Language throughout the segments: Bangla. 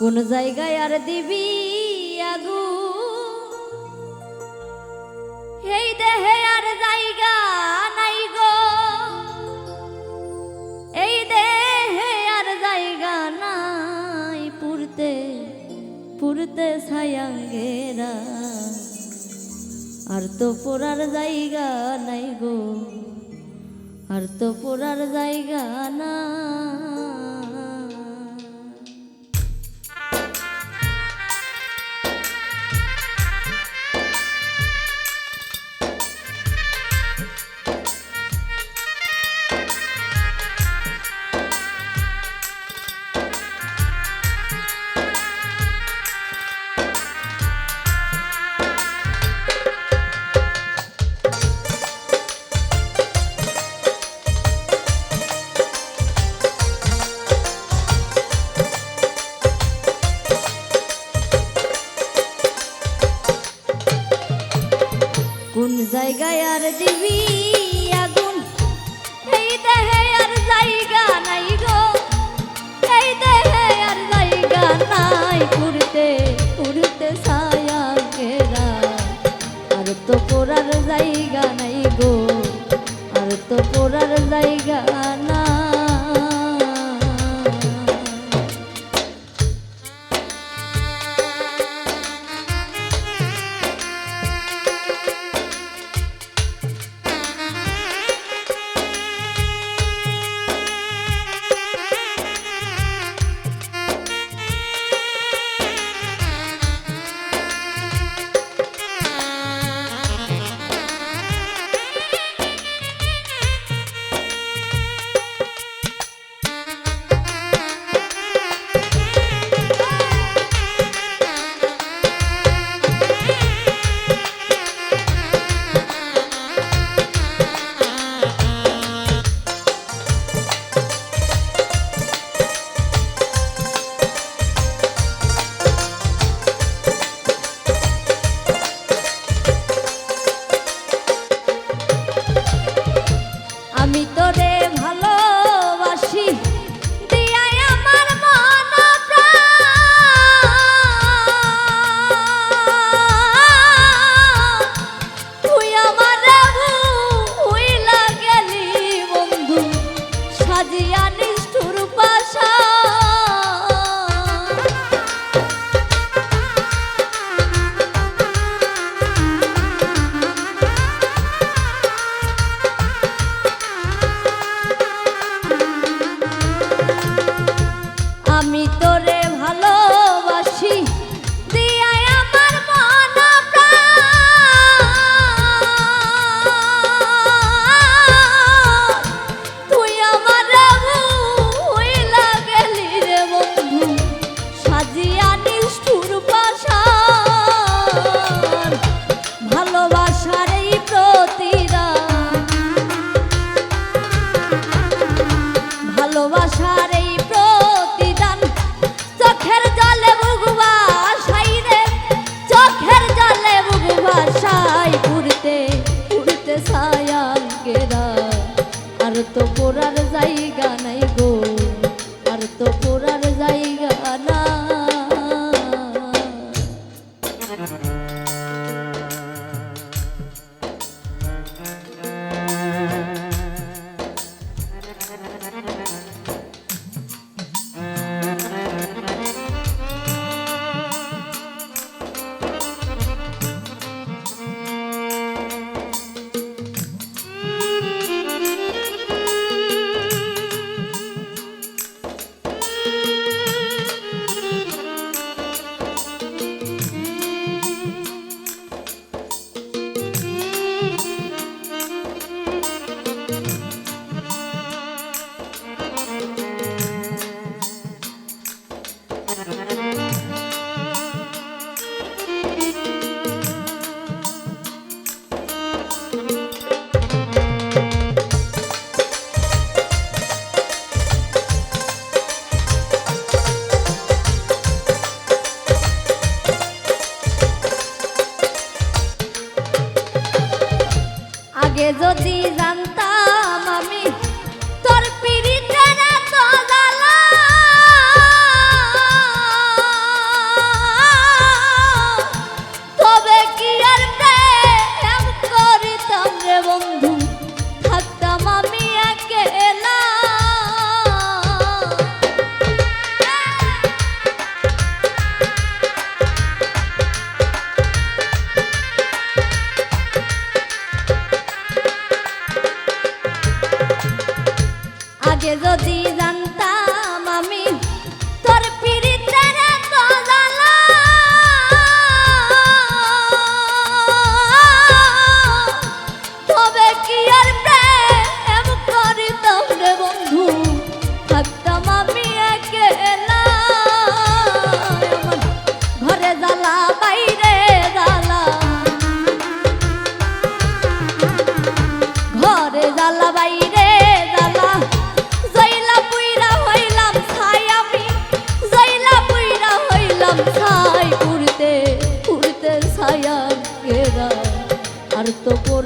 কোন জায়গায় আর দিবি আগু? এই দেহে আর জায়গা নাই গো। এই দেহে আর জায়গা নাই পুরতে পুরতে ছায়াঙ্গেরা আর তো পড়ার জায়গা নাই গো, আর তো পড়ার জায়গা না mi todo. যদি জান 节奏低 tanto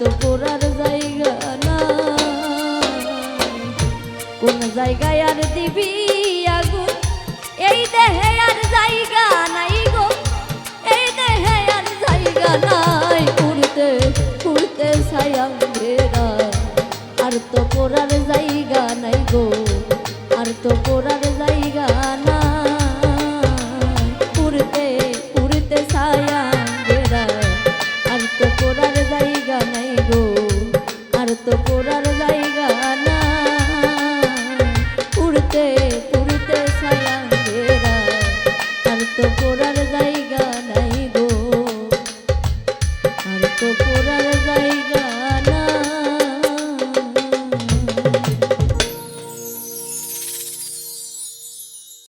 তো পড়ার জায়গা না কোন জায়গায় আর দিবি আগুন? এই দেহে আর জায়গা নাই গো। এই দেহে আর জায়গা নাই। উড়তে উড়তে ছায়া ঘেরা আর তো পড়ার জায়গা নাই গো। আর তো জায়গা